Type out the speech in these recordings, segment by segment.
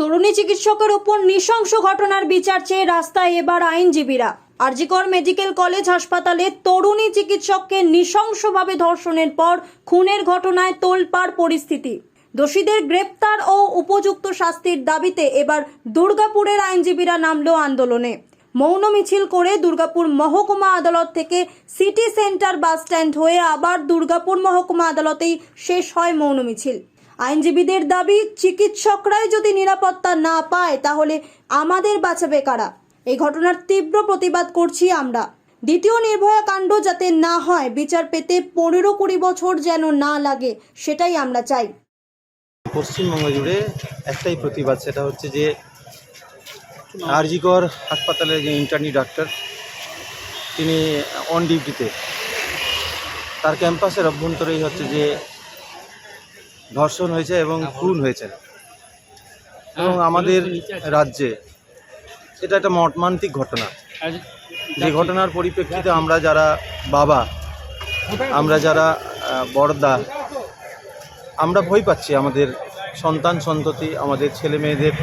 তরুণী চিকিৎসকের ওপর নৃশংস ঘটনার বিচার চেয়ে রাস্তায় এবার আইনজীবীরা। আরজিকর মেডিকেল কলেজ হাসপাতালে তরুণী চিকিৎসককে নৃশংসভাবে ধর্ষণের পর খুনের ঘটনায় তোলপাড় পরিস্থিতি। দোষীদের গ্রেপ্তার ও উপযুক্ত শাস্তির দাবিতে এবার দুর্গাপুরের আইনজীবীরা নামলো আন্দোলনে। মৌন মিছিল করে দুর্গাপুর মহকুমা আদালত থেকে সিটি সেন্টার বাস স্ট্যান্ড হয়ে আবার দুর্গাপুর মহকুমা আদালতেই শেষ হয় মৌন মিছিল। আইনজীবীদের দাবি, চিকিৎসকরাই যদি নিরাপত্তা না পায়, তাহলে আমাদের বাঁচাবে কারা? এই ঘটনার তীব্র প্রতিবাদ করছি আমরা। দ্বিতীয় নির্ভয়া কাণ্ড যাতে না হয়, বিচার পেতে পনেরো কুড়ি বছর যেন না লাগে, সেটাই আমরা চাই। পশ্চিমবঙ্গ জুড়ে একটাই প্রতিবাদ, সেটা হচ্ছে যে আরজিকর হাসপাতালের যে ইন্টার্নি ডাক্তার তিনি অন ডিউটিতে তার ক্যাম্পাসের অভ্যন্তরেই হচ্ছে যে ধর্ষণ হয়েছে এবং খুন হয়েছে। এবং আমাদের রাজ্যে এটা একটা মর্মান্তিক ঘটনা। যে ঘটনার পরিপ্রেক্ষিতে আমরা যারা বাবা আমরা যারা বড়দা আমরা ভয় পাচ্ছি আমাদের সন্তান সন্ততি আমাদের ছেলে মেয়েদের।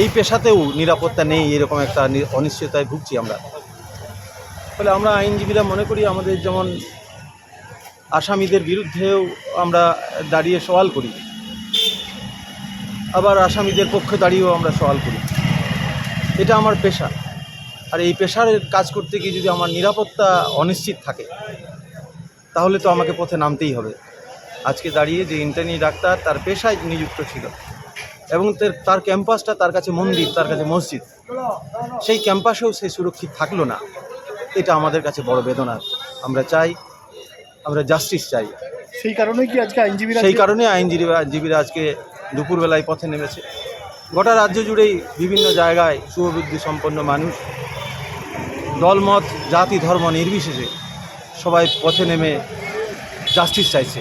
এই পেশাতেও নিরাপত্তা নেই এরকম একটা অনিশ্চয়তায় ভুগছি আমরা। ফলে আমরা আইনজীবীরা মনে করি আমাদের যেমন আসামিদের বিরুদ্ধেও আমরা দাঁড়িয়ে সওয়াল করি। আবার আসামিদের পক্ষে দাঁড়িয়েও আমরা সওয়াল করি। এটা আমার পেশা। আর এই পেশার কাজ করতে গিয়ে যদি আমার নিরাপত্তা অনিশ্চিত থাকে, তাহলে তো আমাকে পথে নামতেই হবে। আজকে দাঁড়িয়ে যে ইন্টার্নি ডাক্তার, তার পেশায় নিযুক্ত ছিল এবং তার- ক্যাম্পাসটা তার কাছে মন্দির, তার কাছে মসজিদ। সেই ক্যাম্পাসেও সে সুরক্ষিত থাকল না। এটা আমাদের কাছে বড় বেদনা। আমরা চাই আমরা জাস্টিস চাই। সেই কারণে কি আজকে আইনজীবীরা সেই কারণে আইনজীবী আইনজীবীরা আজকে দুপুরবেলায় পথে নেমেছে। গোটা রাজ্য জুড়েই বিভিন্ন জায়গায় শুভবুদ্ধি সম্পন্ন মানুষ। দলমত জাতি ধর্ম নির্বিশেষে সবাই পথে নেমে জাস্টিস চাইছে।